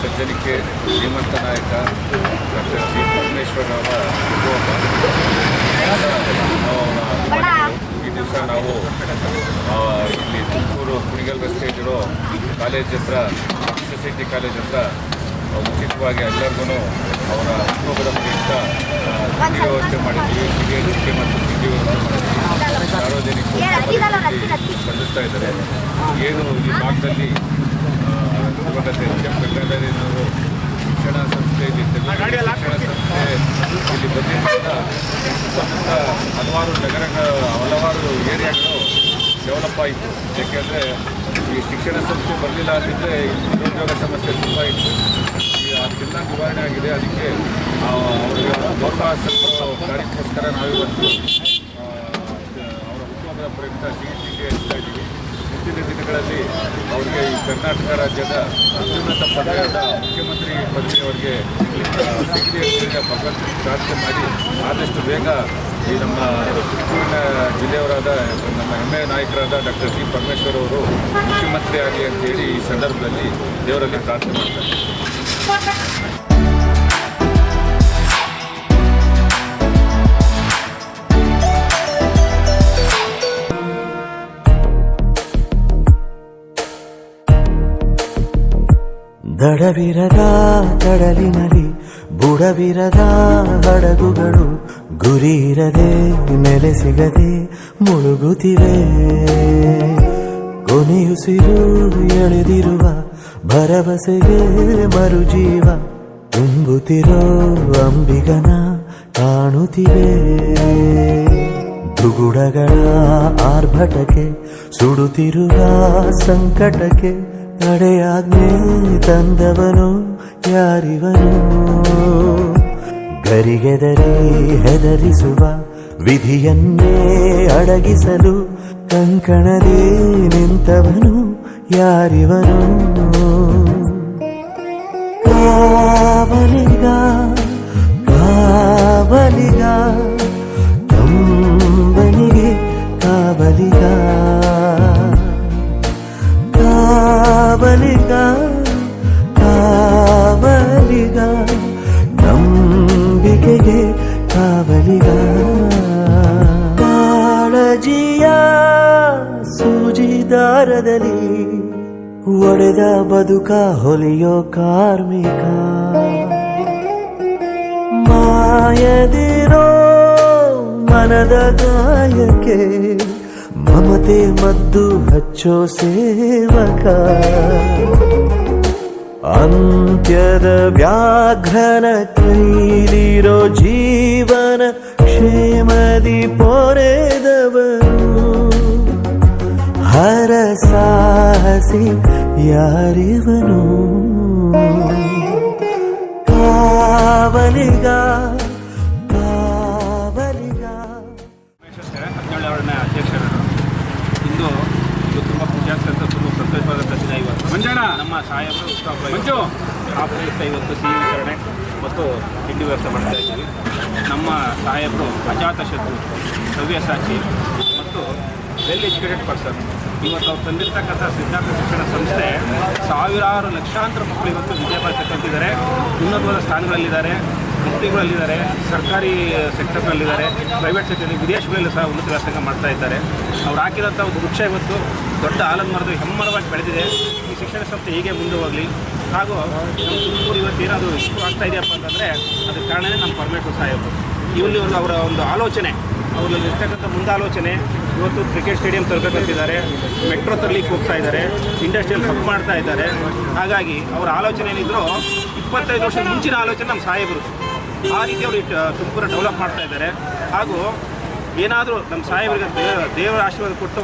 ಸಜ್ಜನಿಕೆ ಶ್ರೀಮಂತ ನಾಯಕ doctor G Parameshwar ಅವರ ಹುಟ್ಟುಹಬ್ಬ ನಾವು ಅವರ ಈ ದಿವಸ ನಾವು ಇಲ್ಲಿ ತುಮಕೂರು ಕುಣಿಗಲ್ ರಸ್ತೆಯಲ್ಲಿರೋ ಕಾಲೇಜ್ ಹತ್ರ ಎಸ್ ಐ ಟಿ ಕಾಲೇಜ್ ಹತ್ರ ಉಚಿತವಾಗಿ ಎಲ್ಲರಿಗೂ ಅವರ ಹುಟ್ಟುಹಬ್ಬದ ಪ್ರಯುಕ್ತ ತಿಂಡಿ ವ್ಯವಸ್ಥೆ ಮಾಡಿದ್ವಿ. ಸಿಹಿ ತಿಂಡಿ ಮತ್ತು ತಿಂಡಿ ವ್ಯವಸ್ಥೆ ಮಾಡಿದ್ವಿ. ಸಾರ್ವಜನಿಕರು ಸ್ಪಂದಿಸ್ತಾ ಇದ್ದಾರೆ. ಏನು ಈ ಭಾಗದಲ್ಲಿ ಇವಾಗ ನಾವು ಶಿಕ್ಷಣ ಸಂಸ್ಥೆ ಇಲ್ಲಿ ಶಿಕ್ಷಣ ಸಂಸ್ಥೆ ಇಲ್ಲಿ ಬಂದಿದ್ದರಿಂದ ಹಲವಾರು ನಗರಗಳ ಹಲವಾರು ಏರಿಯಾಗಳು ಡೆವಲಪ್ ಆಯಿತು. ಏಕೆಂದರೆ ಈ ಶಿಕ್ಷಣ ಸಂಸ್ಥೆ ಬರಲಿಲ್ಲ ಅಂತಿದ್ರೆ ನಿರುದ್ಯೋಗ ಸಮಸ್ಯೆ ತುಂಬ ಇತ್ತು. ಅದಕ್ಕೆಲ್ಲ ನಿವಾರಣೆ ಆಗಿದೆ. ಅದಕ್ಕೆ ಆ, ಅವರಿಗೆ ಗೌರವ ಸಲ್ಲಿಸೋ ಕಾರ್ಯಕ್ಕೋಸ್ಕರ ನಾವಿವತ್ತು ಅವರ ಹುಟ್ಟುಹಬ್ಬದ ಪ್ರಯುಕ್ತ ಸಿಹಿ ತಿಂಡಿ ಹಂಚ್ತಾ ಇದ್ದೀವಿ. ಮುಂದಿನ ದಿನಗಳಲ್ಲಿ ಅವರಿಗೆ ಈ ಕರ್ನಾಟಕ ರಾಜ್ಯದ ಅತ್ಯುನ್ನತ ಪದವಿಯಾದ ಮುಖ್ಯಮಂತ್ರಿ ಪದವಿ ಅವರಿಗೆ ಭಗವಂತನಿಗೆ ಪ್ರಾರ್ಥನೆ ಮಾಡಿ ಆದಷ್ಟು ಬೇಗ ಈ ನಮ್ಮ ತುಮಕೂರಿನ ಜಿಲ್ಲೆಯವರಾದ ನಮ್ಮ ಹೆಮ್ಮೆ ನಾಯಕರಾದ ಡಾಕ್ಟರ್ ಜಿ ಪರಮೇಶ್ವರ್ ಅವರು ಮುಖ್ಯಮಂತ್ರಿ ಆಗಲಿ ಅಂತೇಳಿ ಈ ಸಂದರ್ಭದಲ್ಲಿ ದೇವರಲ್ಲಿ ಪ್ರಾರ್ಥನೆ ಮಾಡ್ತಾರೆ. ದಡವಿರದ ಕಡಲಿನಲ್ಲಿ, ಬುಡವಿರದ ಹಡಗುಗಳು ಗುರಿ ಇರದೆ ನೆಲೆ ಸಿಗದೆ ಮುಳುಗುತ್ತಿವೆ. ಕೊನೆಯುಸಿರು ಎಳೆದಿರುವ ಭರವಸೆಗೆ ಮರುಜೀವ ತುಂಬುತ್ತಿರೋ ಅಂಬಿಗನ ಕಾಣುತ್ತಿವೆ. ದುಗುಡಗಳ ಆರ್ಭಟಕ್ಕೆ ಸುಡುತ್ತಿರುವ ಸಂಕಟಕ್ಕೆ ತಡೆಯಾಜ್ಞೆ ತಂದವನು ಯಾರಿವನು? ಗರಿಗೆದರಿ ಹೆದರಿಸುವ ವಿಧಿಯನ್ನೇ ಅಡಗಿಸಲು ಕಂಕಣದಿ ನಿಂತವನು ಯಾರಿವನು? ಕಾವಲಿಗ ಕಾವಲಿಗ. ಕಾವಲಿಗ ಕಾವಲಿಗ ನಂಬಿಕೆಗೆ ಕಾವಲಿಗ. ಕಾಳಜಿಯ ಸೂಜಿದಾರದಲ್ಲಿ ಒಡೆದ ಬದುಕ ಹೊಲಿಯೋ ಕಾರ್ಮಿಕ. ಮಾಯದಿರೋ ಮನದ ಗಾಯಕ್ಕೆ ಮಮತೆ ಮದ್ದು ಹಚ್ಚೋ ಸೇವಕ ಅಂತ್ಯದ ವ್ಯಾಘ್ರನ ಕೈಲಿರೋ ಜೀವನ ಕ್ಷೇಮದಿ ಪೊರೆದವನು ಹರ ಸಾಹಸಿ ಯಾರಿವನು ಕಾವಲಿಗ ಕಾವಲಿಗ ಆ ಪ್ರಯುಕ್ತ ಇವತ್ತು ಸಿಹಿ ವಿತರಣೆ ಮತ್ತು ತಿಂಡಿ ವ್ಯವಸ್ಥೆ ಮಾಡ್ತಾ ಇದ್ದೀವಿ. ನಮ್ಮ ಸಾಹೇಬರು ಅಜಾತ ಶತ್ರು ಸವ್ಯಸಾಚಿ ಮತ್ತು ವೆಲ್ ಎಜುಕೇಟೆಡ್ ಪರ್ಸನ್ ಇವತ್ತು ಅವ್ರು ತಂದಿರ್ತಕ್ಕಂಥ ಸಿದ್ಧಾಂತ ಶಿಕ್ಷಣ ಸಂಸ್ಥೆ ಸಾವಿರಾರು ಲಕ್ಷಾಂತರ ಮಕ್ಕಳು ಇವತ್ತು ವಿದ್ಯಾಭ್ಯಾಸ ಕಲ್ತಿದ್ದಾರೆ. ಉನ್ನತವಾದ ಸ್ಥಾನಗಳಲ್ಲಿದ್ದಾರೆ. ಕಂಪ್ನಿಗಳಲ್ಲಿದ್ದಾರೆ, ಸರ್ಕಾರಿ ಸೆಕ್ಟರ್ನಲ್ಲಿದ್ದಾರೆ ಪ್ರೈವೇಟ್ ಸೆಕ್ಟರ್ ವಿದೇಶಗಳಲ್ಲಿ ಸಹ ಉನ್ನತ ವ್ಯಾಸಂಗ ಮಾಡ್ತಾ ಇದ್ದಾರೆ. ಅವ್ರು ಹಾಕಿದಂಥ ಒಂದು ವೃಕ್ಷ ಇವತ್ತು ದೊಡ್ಡ ಆಲದ ಹೆಮ್ಮರವಾಗಿ ಬೆಳೆದಿದೆ. ಈ ಶಿಕ್ಷಣ ಸಂಸ್ಥೆ ಹೀಗೆ ಮುಂದೆ ಹೋಗಲಿ. ಹಾಗೂ ತುಮಕೂರು ಇವತ್ತು ಏನಾದರೂ ಇಷ್ಟು ಆಗ್ತಾ ಇದೆಯಪ್ಪ ಅಂತಂದರೆ, ಅದಕ್ಕೆ ಕಾರಣನೇ ನಮ್ಮ ಪರಮೇಶ್ವರ್ ಸಾಹೇಬರು ಇವಲ್ಲಿ ಒಂದು ಅವರ ಒಂದು ಆಲೋಚನೆ, ಅವರಲ್ಲಿ ಇರ್ತಕ್ಕಂಥ ಮುಂದಾಲೋಚನೆ. ಇವತ್ತು ಕ್ರಿಕೆಟ್ ಸ್ಟೇಡಿಯಂ ತರಬೇಕಂತಿದ್ದಾರೆ ಮೆಟ್ರೋ ತರಲಿಕ್ಕೆ ಹೋಗ್ತಾ ಇದ್ದಾರೆ ಇಂಡಸ್ಟ್ರಿಯಲ್ ಹಬ್ ಮಾಡ್ತಾ ಇದ್ದಾರೆ. ಹಾಗಾಗಿ ಅವರ ಆಲೋಚನೆ ಏನಿದ್ರು ಇಪ್ಪತ್ತೈದು ವರ್ಷದ ಮುಂಚಿನ ಆಲೋಚನೆ ನಮ್ಮ ಸಾಹೇಬರು. ಆ ರೀತಿ ಅವರು ತುಮಕೂರು ಡೆವಲಪ್ ಮಾಡ್ತಾ ಇದ್ದಾರೆ. ಹಾಗೂ ಏನಾದರೂ ನಮ್ಮ ಸಾಹೇಬರಿಗೆ ದೇವ ದೇವರ ಆಶೀರ್ವಾದ ಕೊಟ್ಟು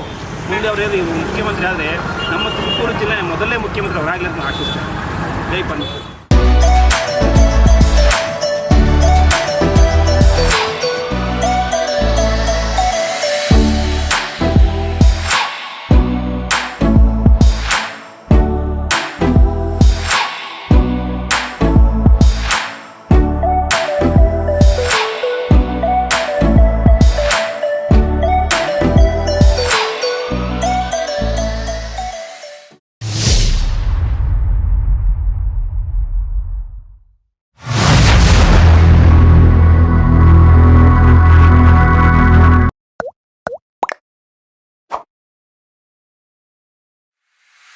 ಮುಂದೆ ಅವರು ಮುಖ್ಯಮಂತ್ರಿ ಆದರೆ ನಮ್ಮ ತುಮಕೂರು ಜಿಲ್ಲೆ ಮೊದಲನೇ ಮುಖ್ಯಮಂತ್ರಿ ಅವರಾಗಲಿ ಅಂತ ಆಶಿಸ್ತಾರೆ ಜೈ ಪರಮೇಶ್ವರ್